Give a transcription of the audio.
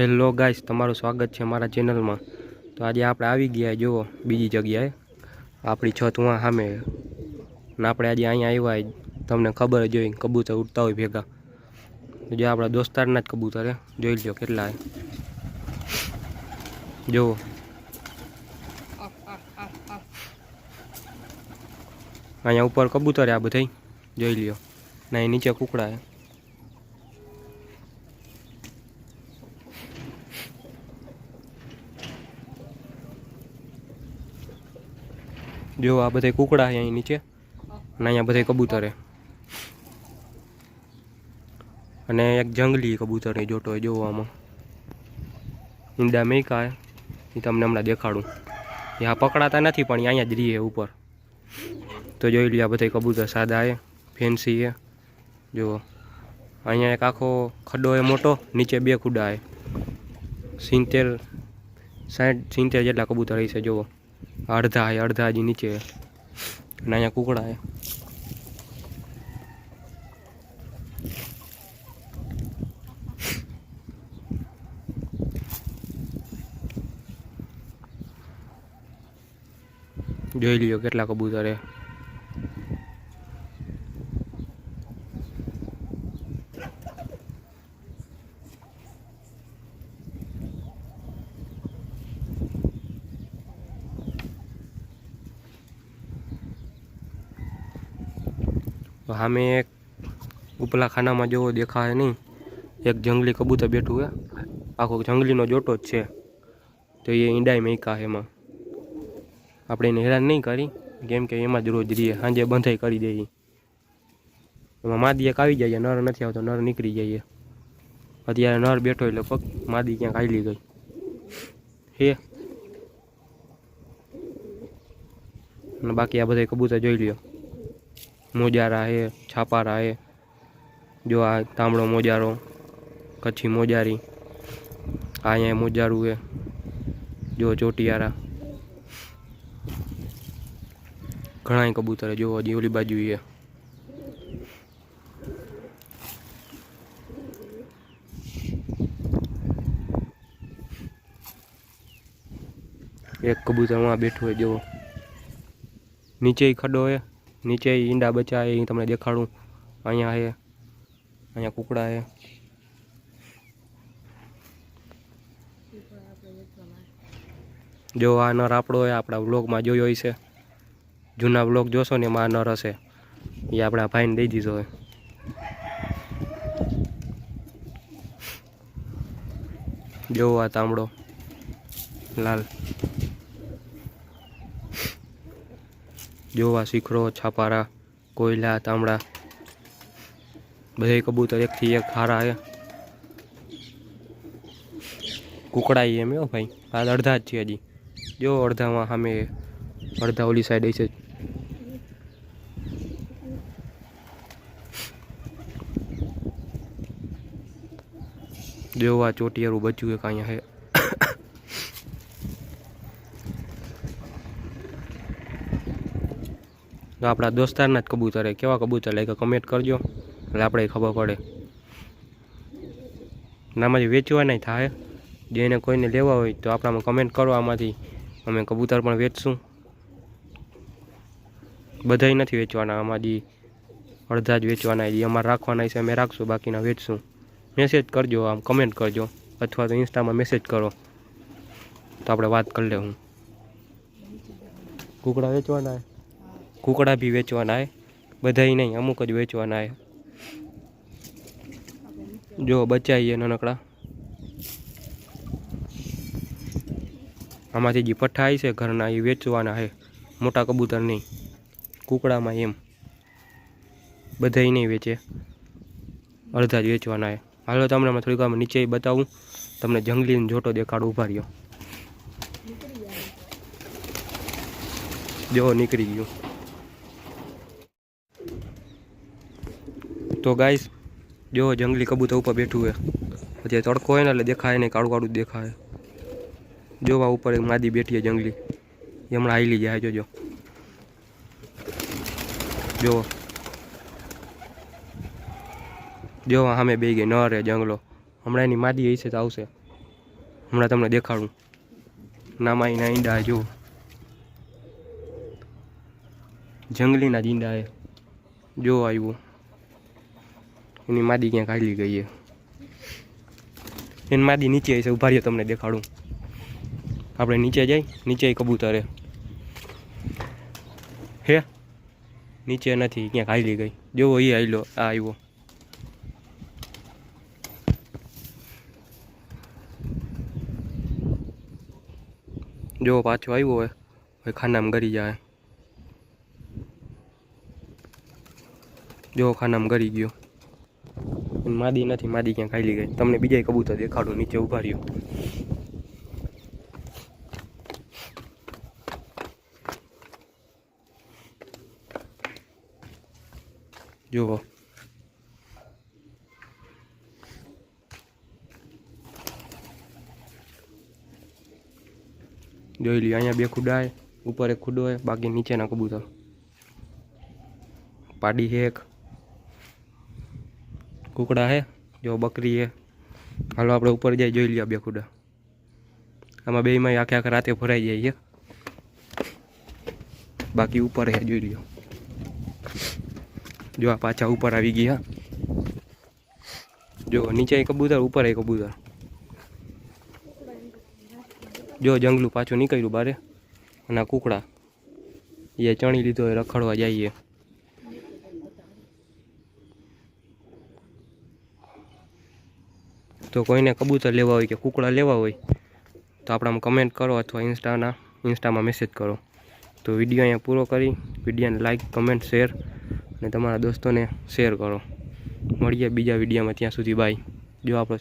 Hello guys તમારું સ્વાગત છે મારા ચેનલમાં. તો આજે આપણે આવી ગયા, જુઓ, બીજી જગ્યાએ. આપણી છત વાં સામે. ને આપણે આજે અહીંયા આવ્યા તમને ખબર જ હોય, કબૂતર ઉડતા હોય ભેગા. જે આપણા દોસ્તારના જ કબૂતર જોઈ લ્યો કેટલા જુઓ. અહીંયા ઉપર કબૂતર આ બધા જોઈ લ્યો. ને નીચે કુકડા જો આ બધા કુકડા અહીં નીચે. અને અહીંયા બધા કબૂતર અને એક જંગલી કબૂતર જોટો હોય જોવામાં. ઊંડા મેકા એ તમને હમણાં દેખાડું. એ આ પકડાતા નથી, પણ અહીંયા જ રહીએ ઉપર. તો જોઈ લ્યો, આ બધા કબૂતર સાદા એ ફેન્સી એ જુઓ અહીંયા એક આખો ખડ્ડો એ મોટો, નીચે બે ખુડા એ સિત્તેર સાઠ સિત્તેર જેટલા કબૂતર છે જુઓ. અડધા છે અડધા હજી નીચે. અને અહીંયા કુકડા હે જોઈ લ્યો કેટલા કબૂતર છે સામે એક ઉપલા ખાનામાં જેવો દેખાય નહીં. એક જંગલી કબૂતર બેઠું છે. આખો જંગલીનો જોટો જ છે. તો એ ઈંડાઈ મેકા એમાં. આપણે એને હેરાન નહીં કરી. કેમ કે એમાં જ રોજ રહીએ. સાંજે બંધાઈ કરી દઈએ એમાં માદી એક આવી જાય, નર નથી આવતો, નર નીકળી જઈએ અત્યારે નર બેઠો એટલે પગ માદી ક્યાંક આવેલી ગઈ. હે? અને બાકી આ બધા કબૂતર જોઈ લ્યો. મોજારા હે છાપારા હે જો આ તાંબડો મોજારો, કચ્છી મોજારી, આ અહીંયા મોજારું હે જો ચોટિયારા. ઘણા કબૂતર જો હજી ઓલી બાજુ છે. એક કબૂતરમાં બેઠું હોય જેવો નીચે ખડો હે નીચે ઈંડા બચ્યા એ તમને દેખાડું. અહીંયા હે, અહીંયા કુકડા હે. જો આ નર આપણો એ આપણા વ્લોગમાં જોયો હશે. જૂના વ્લોગ જોશો ને એમાં આ નર હશે. એ આપણા ભાઈને દઈ દીધો હોય જો આ તાંબડો, લાલ. જોવા શીખરો, છાપારા, કોયલા તાંબડા બધા કબૂતર એકથી એક હારા છે કુકડાઈ એમ હો ભાઈ. આ અડધા જ છે હજી. જો અડધામાં સામે અડધા ઓલી સાઈડ છે જોવા ચોટિયારું બચ્યું એક અહીંયા છે તો આપણા દોસ્તારના જ કબૂતર હે કેવા કબૂતર લાગે કમેન્ટ કરજો. એટલે આપણે ખબર પડે. નામાંથી વેચવા નહીં થાય જેને કોઈને લેવા હોય તો આપણામાં કમેન્ટ કરો આમાંથી. અમે કબૂતર પણ વેચશું. બધાય નથી વેચવાના આમાંથી અડધા જ વેચવાના એ અમારે રાખવાના છે, અમે રાખશું, બાકીના વેચશું. મેસેજ કરજો, આમ કમેન્ટ કરજો. અથવા તો ઇન્સ્ટામાં મેસેજ કરો. તો આપણે વાત કરી લે હું કુકડા વેચવાના કુકડા બી વેચવાના હે. બધાય નહીં, અમુક જ વેચવાના હે. જો બચાવીએ નાનકડા. આમાંથી જે પઠ્ઠા આવી છે ઘરના, એ વેચવાના હે. મોટા કબૂતર નહીં. કુકડામાં એમ. બધાય નહીં વેચે. અડધા જ વેચવાના હે. હાલો તમને હમણાં થોડીક વાર નીચે બતાવું. તમને જંગલીનો જોટો દેખાડ, ઊભા રહ્યો. જો, નીકળી ગયું. તો ગાઈસ જો જંગલી કબૂતર ઉપર બેઠું હે પછી તડકો હોય ને એટલે દેખાય નહીં, કાળું કાળું દેખાય. જોવા ઉપર એક માદી બેઠી છે જંગલી. હમણાં હાઈલી જાય જોજો જોવો જોવા સામે બે ગઈ ન રે જંગલો. હમણાં એની માદી હશે તો આવશે. હમણાં તમને દેખાડું. નામાં એના ઈંડા જો જંગલીના ઈંડા એ જો આવ્યું. એની માદી ક્યાંક હાલી ગઈ છે એની માદી નીચે છે ઊભા રહ્યો તમને દેખાડું આપણે નીચે જઈ નીચે કબૂતર હે હે નીચે નથી ક્યાંક હાલી ગઈ જોવો એ હાલ્યો આ આવ્યો જો પાછો આવ્યો હોય હવે ખાનામાં ગરી જાય જો ખાનામાં ગરી ગયો અને માદી નથી, માદી ક્યાં ખાઈ ગઈ. તમને બીજા કબૂતર દેખાડું, નીચે ઊભા રહ્યો. જુઓ. જોઈ લ્યો, અહીંયા બે ખુડા ઉપર એક ખુડો હોય બાકી નીચેના કબૂતર. પાડી હેક કુકડા હે, જો બકરી હે. હાલો આપણે ઉપર જઈ જોઈ લઈએ બે ખુડા આમાં બેયમાં આખે આખે રાતે ભરાઈ જાય છે. બાકી ઉપર હે, જોઈ લ્યો. જો આ પાછા ઉપર આવી ગયા જો નીચે કબૂતર, ઉપર એ કબૂતર. જો જંગલું પાછું નીકળ્યું બારે. અને કુકડા, એ ચણી લીધો રખડવા જઈએ તો કોઈને કબૂતર લેવા હોય કે કુકડા લેવા હોય, તો આપણામાં કમેન્ટ કરો અથવા ઇન્સ્ટાના ઇન્સ્ટામાં મેસેજ કરો. તો વીડિયો અહીંયા પૂરો કરી, વિડીયોને લાઇક કમેન્ટ શેર અને તમારા દોસ્તોને શેર કરો. મળીએ બીજા વિડીયોમાં ત્યાં સુધી બાય જો આપણો